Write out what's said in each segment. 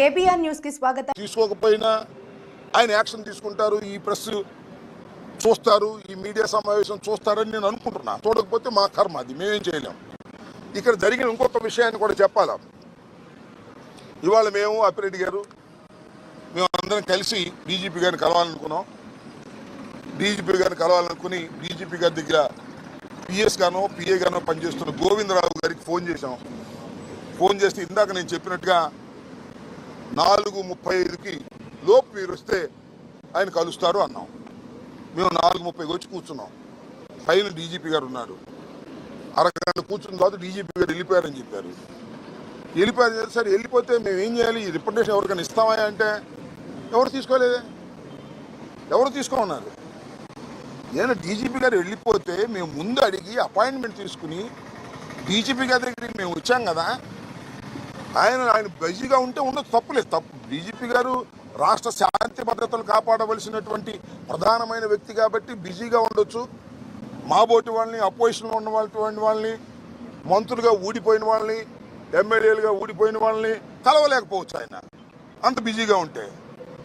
KBR న్యూస్కి స్వాగతం. తీసుకోకపోయినా ఆయన యాక్షన్ తీసుకుంటారు ఈ ప్రెస్ చూస్తారు ఈ మీడియా సమావేశం చూస్తారని నేను అనుకుంటున్నా. చూడకపోతే మా కర్మ అది మేమేం చేయలేం. ఇక్కడ జరిగిన ఇంకొక విషయాన్ని కూడా చెప్పాలా? ఇవాళ మేము అప్పిరెడ్డి గారు మేము అందరం కలిసి డీజీపీ గారిని కలవాలనుకున్నాం. డీజీపీ గారిని కలవాలనుకుని డీజీపీ గారి దగ్గర పిఎస్ గానో పిఏ గానో పనిచేస్తున్న గోవిందరావు గారికి ఫోన్ చేశాం. ఫోన్ చేస్తే ఇందాక నేను చెప్పినట్టుగా నాలుగు ముప్పై ఐదుకి లోపు మీరు వస్తే ఆయన కలుస్తారు అన్నాం. మేము నాలుగు ముప్పైకి వచ్చి కూర్చున్నాం. పైన డీజీపీ గారు ఉన్నారు. అరగంట కూర్చున్న తర్వాత డీజీపీ గారు వెళ్ళిపోయారని చెప్పారు. వెళ్ళిపోయారు సరే వెళ్ళిపోతే మేము ఏం చేయాలి? ఈ రిప్రజెంటేషన్ ఎవరికైనా ఇస్తామా అంటే ఎవరు తీసుకోలేదే? ఎవరు తీసుకోమన్నారు? నేను డీజీపీ గారు వెళ్ళిపోతే మేము ముందు అడిగి అపాయింట్మెంట్ తీసుకుని డీజీపీ గారి దగ్గరికి మేము వచ్చాం కదా ఆయన ఆయన బిజీగా ఉంటే ఉండదు తప్పులేదు తప్పు. డీజీపీ గారు రాష్ట్ర శాంతి భద్రతలు కాపాడవలసినటువంటి ప్రధానమైన వ్యక్తి కాబట్టి బిజీగా ఉండొచ్చు. మాబోటి వాళ్ళని అపోజిషన్లో ఉన్న వాళ్ళటువంటి వాళ్ళని మంత్రులుగా ఊడిపోయిన వాళ్ళని ఎమ్మెల్యేలుగా ఊడిపోయిన వాళ్ళని కలవలేకపోవచ్చు ఆయన. అంత బిజీగా ఉంటే.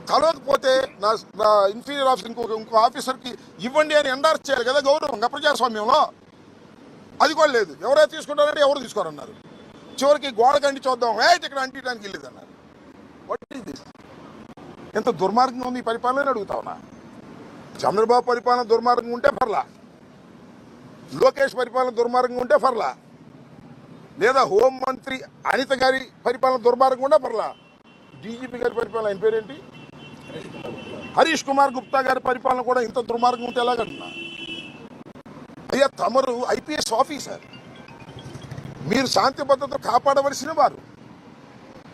కలవకపోతే నా నా ఇన్ఫీరియర్ ఆఫీసర్ ఇంకొక ఇంకో ఆఫీసర్కి ఇవ్వండి అని ఎండార్స్ చేయాలి కదా గౌరవంగా ప్రజాస్వామ్యంలో. అది కూడా లేదు. ఎవరైతే తీసుకుంటారంటే ఎవరు తీసుకోరన్నారు? చివరికి గోడ కండి చూద్దాం. ఏ ఇక్కడ అంటించడానికి వెళ్ళేది అన్నారు వాట్ ఈస్ దిస్ ఎంత దుర్మార్గంగా ఉంది ఈ పరిపాలన అడుగుతావునా? చంద్రబాబు పరిపాలన దుర్మార్గం ఉంటే పర్లా. లోకేష్ పరిపాలన దుర్మార్గం ఉంటే పర్లా. లేదా హోం మంత్రి అనిత గారి పరిపాలన దుర్మార్గం ఉంటే పర్లా. డీజీపీ గారి పరిపాలన ఆయన పేరేంటి? హరీష్ కుమార్ గుప్తా గారి పరిపాలన కూడా ఇంత దుర్మార్గం ఉంటే ఎలాగంటున్నా? అయ్యా తమరు ఐపీఎస్ ఆఫీసర్. మీరు శాంతి భద్రత కాపాడవలసిన వారు.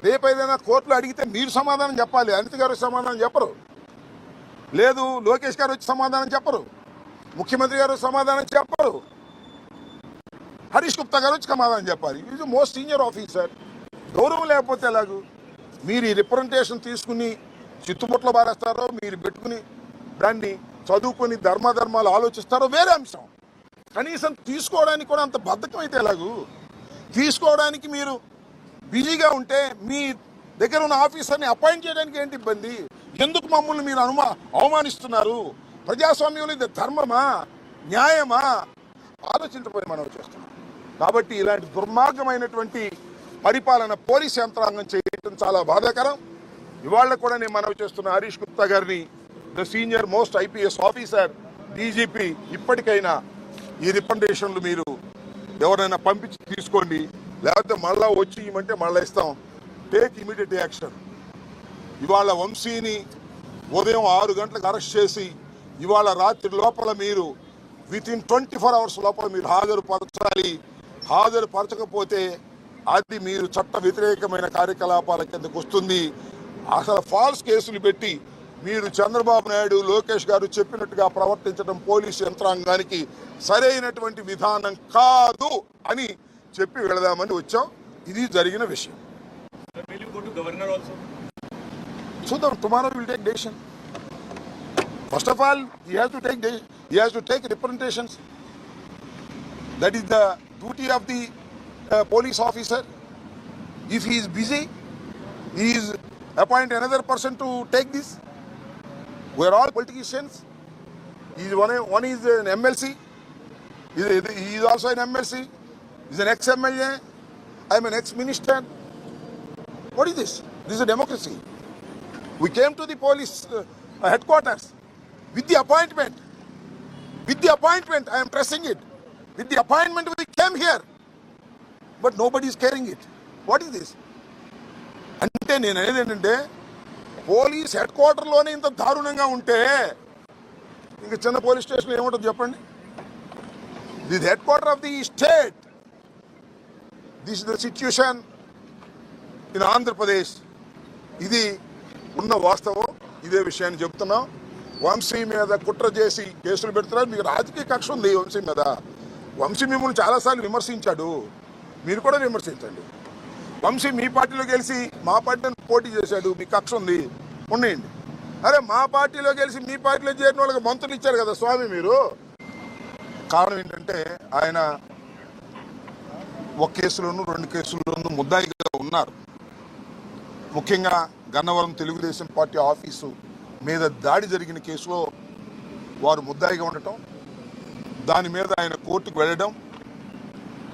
రేపు ఏదైనా కోర్టులో అడిగితే మీరు సమాధానం చెప్పాలి. అనిత గారు సమాధానం చెప్పరు. లేదు లోకేష్ గారు వచ్చి సమాధానం చెప్పరు. ముఖ్యమంత్రి గారు సమాధానం చెప్పరు. హరీష్ గుప్తా గారు వచ్చి సమాధానం చెప్పాలి. ఈజ్ మోస్ట్ సీనియర్ ఆఫీసర్ గౌరవం లేకపోతే ఎలాగు? మీరు ఈ రిప్రజెంటేషన్ తీసుకుని చిత్తుముట్ల బారేస్తారో మీరు పెట్టుకుని దాన్ని చదువుకొని ధర్మధర్మాలు ఆలోచిస్తారో వేరే అంశం. కనీసం తీసుకోవడానికి కూడా అంత బద్ధకం అయితే ఎలాగు? తీసుకోవడానికి మీరు బిజీగా ఉంటే మీ దగ్గర ఉన్న ఆఫీసర్ని అపాయింట్ చేయడానికి ఏంటి ఇబ్బంది? ఎందుకు మమ్మల్ని మీరు అనుమా అవమానిస్తున్నారు? ప్రజాస్వామ్యంలో ఇది ధర్మమా? న్యాయమా? ఆలోచించబోయి మనం చేస్తున్నాం. కాబట్టి ఇలాంటి దుర్మార్గమైనటువంటి పరిపాలన పోలీస్ యంత్రాంగం చేయటం చాలా బాధాకరం. ఇవాళ కూడా నేను మనవి చేస్తున్న హరీష్ గుప్తా గారిని the senior most IPS officer DGP ఇప్పటికైనా ఈ రికమెండేషన్లు మీరు ఎవరైనా పంపించి తీసుకోండి లేకపోతే మళ్ళా వచ్చి ఇవ్వమంటే మళ్ళీ ఇస్తాం. టేక్ ఇమీడియట్ యాక్షన్ ఇవాళ వంశీని ఉదయం ఆరు గంటలకు అరెస్ట్ చేసి ఇవాళ రాత్రి లోపల మీరు within twenty four hours లోపల మీరు హాజరుపరచాలి. హాజరుపరచకపోతే అది మీరు చట్ట వ్యతిరేకమైన కార్యకలాపాల కిందకు వస్తుంది. అసలు ఫాల్స్ కేసులు పెట్టి మీరు చంద్రబాబు నాయుడు లోకేష్ గారు చెప్పినట్టుగా ప్రవర్తించడం పోలీసు యంత్రాంగానికి సరైనటువంటి విధానం కాదు అని చెప్పి వెళదామని వచ్చాం. ఇది జరిగిన విషయం. చూద్దాం tomorrow will take decision first of all you have to take you have to take representations that is the duty of the police officer if he is busy he is appoint another person to take This we are all politicians is one one is an MLC is also an MLC is an ex MLA I'm an ex minister What is this? This is a democracy. We came to the police uh, headquarters with the appointment. With the appointment, I am pressing it. With the appointment, we came here. But nobody is carrying it. What is this? అంటే నేను అనేది ఏంటంటే Police head క్వార్టర్లోనే ఇంత దారుణంగా ఉంటే ఇంకా చిన్న police station ఏముంటుంది చెప్పండి? The headquarter of the state this the situation in Andhra Pradesh ఇది ఉన్న వాస్తవం. ఇదే విషయాన్ని చెప్తున్నాం వంశీ మీద కుట్ర చేసి కేసులు పెడుతున్నారు. మీకు రాజకీయ కక్ష ఉంది వంశీ మీద. వంశీ మిమ్మల్ని చాలాసార్లు విమర్శించాడు. మీరు కూడా విమర్శించండి. వంశీ మీ పార్టీలో గెలిచి మా పార్టీని పోటీ చేశాడు మీ కక్ష ఉంది. ఉండండి. అరే మా పార్టీలో గెలిచి మీ పార్టీలో చేరిన వాళ్ళకి మంత్రులు ఇచ్చారు కదా స్వామి మీరు. కారణం ఏంటంటే ఆయన ఒక కేసులోను రెండు కేసుల్లోనూ ముద్దాయిగా ఉన్నారు. ముఖ్యంగా గన్నవరం తెలుగుదేశం పార్టీ ఆఫీసు మీద దాడి జరిగిన కేసులో వారు ముద్దాయిగా ఉండటం దాని మీద ఆయన కోర్టుకు వెళ్ళడం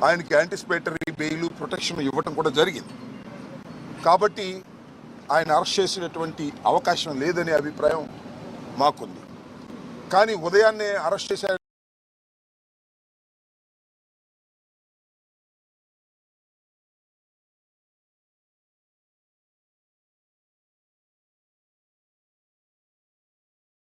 ఆయనకి యాంటిసిపేటరీ బెయిల్ ప్రొటెక్షన్ ఇవ్వటం కూడా జరిగింది. కాబట్టి ఆయన అరెస్ట్ చేసినటువంటి అవకాశం లేదనే అభిప్రాయం మాకుంది. కానీ ఉదయాన్నే అరెస్ట్ చేసే